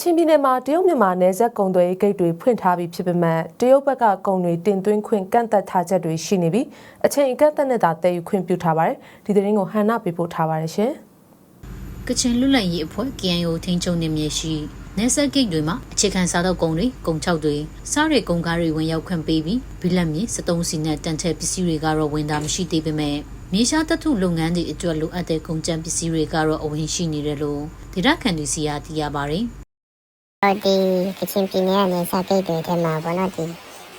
ချင်ပြည်နယ်မှာတရုတ်မြန်မာနယ်စပ်ကုန်သွယ်ရေးဂိတ်တွေဖွင့်ထားပြီးဖြစ်ပေမဲ့တရုတ်ဘက်ကကုန်တွေတင်သွင်းခွင့်ကန့်သက်ထားချက်တွေရှိနေပြီးအချိန်အကန့်အသတ်နဲ့သာတည်ယူခွင့်ပြုထားပါတယ်ဒီသတင်းကိုဟန်နာပေးပို့ထားပါတယ်ရှင်ကချင်လွတ်လပ်ရေးအဖွဲ့ KNO ထိန်းချုပ်နေမြေရှိနေဆက်ဂိတ်တွေမှာအခြေခံစားတော့ကုန်တွေကုန်ချောက်တွေစားရကုန်ကားတွေဝင်ရောက်ခွင့်ပေးပြီးဘီလက်မြေ73စီနဲ့တန်တဲ့ပစ္စည်းတွေကတော့ဝင်တာမရှိသေးပေမဲ့မြေရှားတထုလုပ်ငန်းတွေအတွက်လိုအပ်တဲ့ကုန်ကျန်းပစ္စည်းတွေကတော့အဝင်ရှိနေတယ်လို့ဒေတာခန်ဒီစီယာသိရပါတယ် တော့ဒီကချင်ပြည်နယ်ကနေစကိတ်တွေထဲမှာဘောနော်ဒီ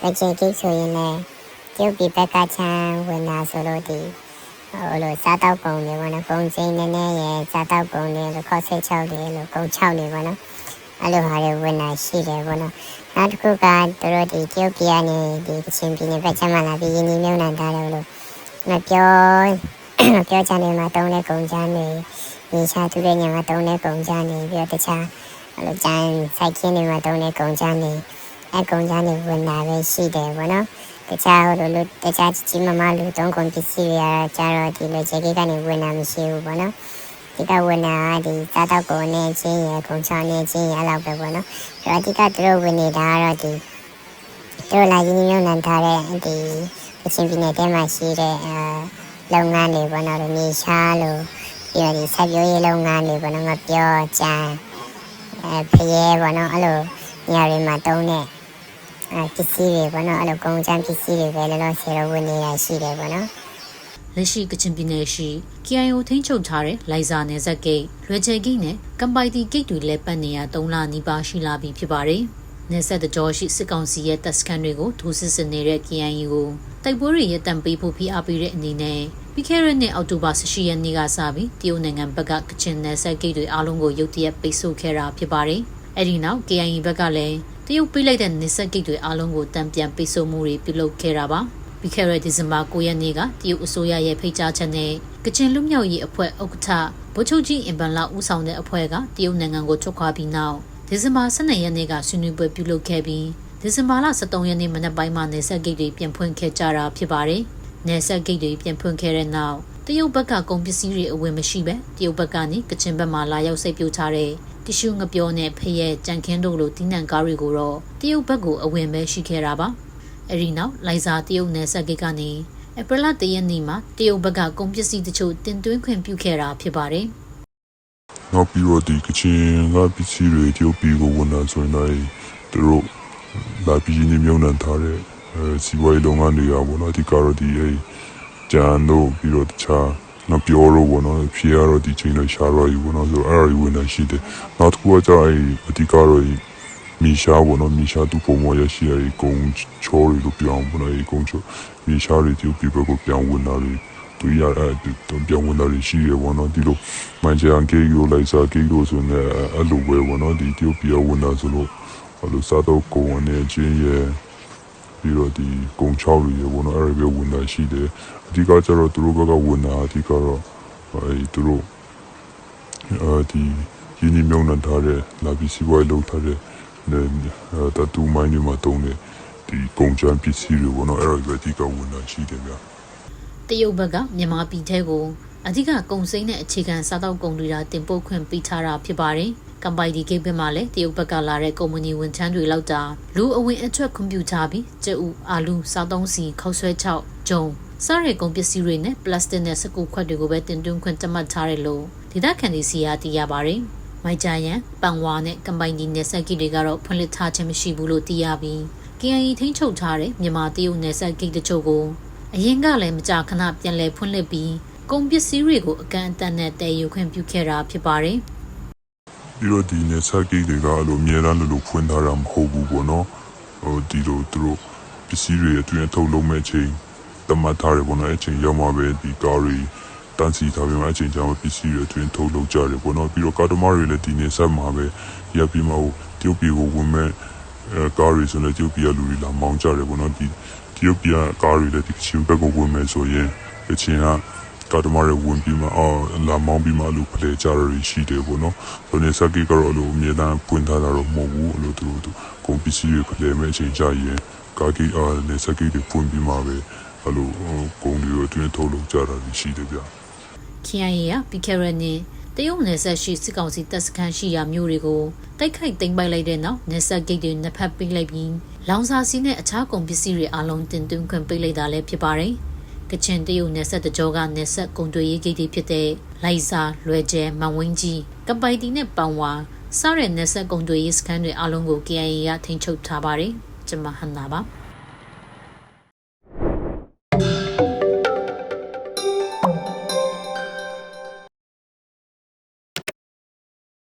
ဗကြေကိတ်ဆိုရင်လည်းကျုပ်ဒီဘက်ကချမ်းဝင်လာဆိုလို့ဒီဟိုလိုစားတော့ပုံတွေဘောနော်ပုံချင်းနည်းနည်းရယ်စားတော့ပုံတွေလို့ခေါ်စိတ်ချောက်တွေလို့ကုန်ချောက်တွေဘောနော်အဲ့လိုဟာတွေဝင်လာရှိတယ်ဘောနော်နောက်တစ်ခုကတို့တို့ဒီကျုပ်ပြည်ကနေဒီကချင်ပြည်နယ်ဘက်ချမ်းမှာလာပြီးရင်းနှီးမြှုပ်နှံထားတယ်လို့မပြောမပြောချင်တယ်မှာတုံးတဲ့ကုန်ချမ်းတွေမြေချသူတဲ့ညမှာတုံးတဲ့ကုန်ချမ်းတွေပြီးတော့တခြား အဲ့လိုကျန်းစိုက်ခင်းတွေမှာတုံးတဲ့ကုန်ချမ်းတွေအဲကုန်ချမ်းတွေဝင်လာပဲရှိတယ်ဗောနော်တခြားဟိုလိုလိုတခြားကြီးမမလူတုံးကုန်ပစ္စည်းတွေအားကြတော့ဒီလိုခြေကြီးကနေဝင်လာမရှိဘူးဗောနော်ဒီကဝင်လာဒီစားတော့ကုန်နဲ့ချင်းရယ်ကုန်ချမ်းနဲ့ချင်းရယ်အဲ့လောက်ပဲဗောနော်အဲ့ဒီကသူတို့ဝင်နေတာကတော့ဒီတို့လာရင်းနှီးမြှုပ်နှံထားတဲ့ဒီအချင်းပြည်နယ်ထဲမှာရှိတဲ့အဲလုပ်ငန်းတွေဗောနော်ဒီမြေရှားလို့ပြီးတော့ဒီဆက်ပြိုးရေးလုပ်ငန်းတွေဗောနော်ငါပြောကြမ်း အဲဖရဲပေါ့နော်အဲ့လိုညတွေမှာတုံးတဲ့အဲပစ္စည်းတွေပေါ့နော်အဲ့လိုကုန်ချမ်းပစ္စည်းတွေပဲလောလောဆယ်တော့ဝင်နေရရှိတယ်ပေါ့နော်လက်ရှိကချင်ပြည်နယ်ရှိ KIO ထိန်းချုပ်ထားတဲ့လိုင်ဇာနယ်စပ်ဂိတ်လွယ်ချယ်ဂိတ်နဲ့ကမ်ပိုင်တီဂိတ်တွေလည်းပတ်နေရ3လနီးပါးရှိလာပြီဖြစ်ပါတယ်။ နယ်စပ်တကြောရှိစစ်ကောင်စီရဲ့တပ်စခန်းတွေကိုထိုးစစ်ဆင်နေတဲ့ KIO ကိုတိုက်ပွဲတွေရပ်တန့်ပေးဖို့ဖိအားပေးတဲ့အနေနဲ့ပြီးခဲ့တဲ့နှစ်အောက်တိုဘာ18ရက်နေ့ကစပြီးတရုတ်နိုင်ငံဘက်ကကချင်နယ်စပ်ဂိတ်တွေအားလုံးကိုရုတ်တရက်ပိတ်ဆို့ခဲ့တာဖြစ်ပါတယ်။အဲဒီနောက် KIO ဘက်ကလည်းတရုတ်ပိတ်လိုက်တဲ့နယ်စပ်ဂိတ်တွေအားလုံးကိုတံပြန်ပိတ်ဆို့မှုတွေပြုလုပ်ခဲ့တာပါ။ပြီးခဲ့တဲ့ဒီဇင်ဘာ9ရက်နေ့ကတရုတ်အစိုးရရဲ့ဖိတ်ကြားချက်နဲ့ကချင်လူမျိုးရေးအဖွဲ့ဥက္ကဋ္ဌဗိုလ်ချုပ်ကြီးအင်ပန်လာဦးဆောင်တဲ့အဖွဲ့ကတရုတ်နိုင်ငံကိုထွက်ခွာပြီးနောက် ဒီဇင်ဘာ12ရက်နေ့ကဆွေးနွေးပွဲပြုလုပ်ခဲ့ပြီးဒီဇင်ဘာလ23ရက်နေ့မနက်ပိုင်းမှာနေဆက်ဂိတ်တွေပြန်ဖွင့်ခဲ့ကြတာဖြစ်ပါတယ်။နေဆက်ဂိတ်တွေပြန်ဖွင့်ခဲ့တဲ့နောက်တရုတ်ဘက်ကကုန်ပစ္စည်းတွေအဝင်မရှိပဲတရုတ်ဘက်ကနေကချင်ဘက်မှာလာရောက်စိတ်ပြိုထားတဲ့တ िश ူငပြောနဲ့ဖရဲကြံခင်းတို့လိုတီးနှံကားတွေကိုတော့တရုတ်ဘက်ကိုအဝင်ပဲရှိခဲ့တာပါ။အဲဒီနောက်လိုင်ဇာတရုတ်နယ်စပ်ဂိတ်ကနေအပရလတရက်နေ့မှာတရုတ်ဘက်ကကုန်ပစ္စည်းတချို့တင်သွင်းခွင့်ပြုခဲ့တာဖြစ်ပါတယ် နောက်ပြီးတော့ဒီကချင်ကပစ္စည်းတွေတရုတ်ပြည်ကိုဝင်လာဆိုရင်လည်းသူတို့လာပြီးနေမြုံနှံထားတဲ့အဲစီးပွားရေးလုပ်ငန်းတွေကပေါ့နော်ဒီကတော့ဒီအဲဂျန်တို့ပြီးတော့တခြားနော်ပြောတော့ပေါ့နော်ဖြေရတော့ဒီချိန်နဲ့ရှာတော့ယူပေါ့နော်ဆိုတော့အဲ့ဒါတွေဝင်လာရှိတယ်နောက်တစ်ခုကကြာအဲအဓိကတော့ဒီမီရှာပေါ့နော်မီရှာသူပုံပေါ်ရရှိရတဲ့ကုံချောတွေလို့ပြောအောင်ပေါ့နော်ဒီကုံချောမီရှာတွေတရုတ်ပြည်ဘက်ကိုပြောင်းဝင်လာတယ် သူရအဲ့ပြောင်းဝင်လာရှိရပေါ့နော်ဒီလိုမန်ချန်ကေကိုလိုက်စားကေကိုဆိုနေအဲ့လိုပဲပေါ့နော်ဒီတရုတ်ပြည်ဝင်လာဆိုလို့အဲ့လိုစားတော့ကုံနဲ့ချင်းရဲ့ပြီးတော့ဒီကုံချောက်တွေရေပေါ့နော်အဲ့ဒါပဲဝင်လာရှိတယ်အဓိကကျတော့သူတို့ဘက်ကဝင်လာအဓိကတော့အဲသူတို့အဲဒီရင်းနှီးမြှုပ်နှံထားတဲ့လာပြီးစီးပွားရေးလုပ်ထားတဲ့တတူမိုင်းတွေမှာတုံးတဲ့ဒီကုံချမ်းပစ္စည်းတွေပေါ့နော်အဲ့ဒါပဲအဓိကဝင်လာရှိတယ်ဗျာ တရုတ်ဘက်ကမြန်မာပြည်ထဲကိုအဓိကကုန်စိမ်းနဲ့အခြေခံစားတောက်ကုန်တွေတာတင်ပို့ခွင့်ပေးထားတာဖြစ်ပါတယ်ကမ်ပိုင်ဒီဂိတ်ဘက်မှာလည်းတရုတ်ဘက်ကလာတဲ့ကုမ္ပဏီဝန်ထမ်းတွေလောက်တာလူအဝင်အထွက်ခွင့်ပြုထားပြီးကျဥအာလူစားသုံးစီခောက်ဆွဲချောက်ဂျုံစားရကုန်ပစ္စည်းတွေနဲ့ပလတ်စတစ်နဲ့စကူခွက်တွေကိုပဲတင်သွင်းခွင့်တတ်မှတ်ထားတယ်လို့ဒေသခံတွေစီယာသိရပါတယ်မိုက်ဂျာယန်ပန်ဝါနဲ့ကမ်ပိုင်ဒီနယ်စပ်ဂိတ်တွေကတော့ဖွင့်လှစ်ထားခြင်းမရှိဘူးလို့သိရပြီး KIA ထိန်းချုပ်ထားတဲ့မြန်မာတရုတ်နယ်စပ်ဂိတ်တချို့ကို အရင်ကလည်းမကြာခဏပြန်လည်ဖွင့်လှစ်ပြီးကုန်ပစ္စည်းတွေကိုအကန့်အသတ်နဲ့တည်ယူခွင့်ပြုခဲ့တာဖြစ်ပါတယ်ပြီးတော့ဒီနေဆက်ကိတ်တွေကအဲ့လိုအများအားလို့ဖွင့်ထားတာမဟုတ်ဘူးပေါ့နော်ဟိုဒီလိုသူတို့ပစ္စည်းတွေအတွင်းထုတ်လုံးမဲ့ချိန်တမတ်ထားတယ်ပေါ့နော်အချိန်ရောက်မှပဲဒီကားတွေတန်းစီထားပြီးမှအချိန်ကြာမှပစ္စည်းတွေအတွင်းထုတ်လုပ်ကြတယ်ပေါ့နော်ပြီးတော့ကားသမားတွေလည်းဒီနေဆက်မှာပဲရပ်ပြီးမှဟိုတရုတ်ပြည်ကိုဝင်မဲ့အဲကားတွေဆိုလည်းတရုတ်ပြည်ကလူတွေလာမောင်းကြတယ်ပေါ့နော်ဒီ တရုတ်ပြည်ကကားတွေလည်းဒီချင်းဘက်ကိုဝင်မဲ့ဆိုရင်အချင်းကကာတမရဝင်ပြီးမှအော်လာမောင်းပြီးမှလို့ဖလေကြရရှိတယ်ပေါ့နော်။ဆိုနေစကိကတော့လို့အမြဲတမ်းပွင့်ထားတာတော့မဟုတ်ဘူးလို့သူတို့ကုန်ပစ္စည်းတွေဖလေမဲ့အချိန်ကြာရင်ကာကီအာနေစကိတွေပွင့်ပြီးမှပဲအဲ့လိုကုန်တွေအတွင်းထုတ်လုပ်ကြတာရှိတယ်ဗျ။ KIA ကပြီးခဲ့တဲ့နှစ် တရုတ်နယ်စပ်ရှိစစ်ကောင်စီတပ်စခန်းရှိရာမြို့တွေကိုတိုက်ခိုက်သိမ်းပိုက်လိုက်တဲ့နောက်နယ်စပ်ဂိတ်တွေနှစ်ဖက်ပိတ်လိုက်ပြီးလောင်စာဆီနဲ့အခြားကုန်ပစ္စည်းတွေအလုံးတင်သွင်းခွင့်ပိတ်လိုက်တာလည်းဖြစ်ပါတယ်။ကချင်တရုတ်နယ်စပ်တကြောကနယ်စပ်ကုန်သွယ်ရေးဂိတ်တွေဖြစ်တဲ့လိုက်စာလွယ်ကျဲမန်ဝင်းကြီးကပိုင်တီနဲ့ပန်ဝါစတဲ့နယ်စပ်ကုန်သွယ်ရေးစခန်းတွေအလုံးကို KIA ကထိန်းချုပ်ထားပါတယ်။ကျွန်မဟန်နာပါ။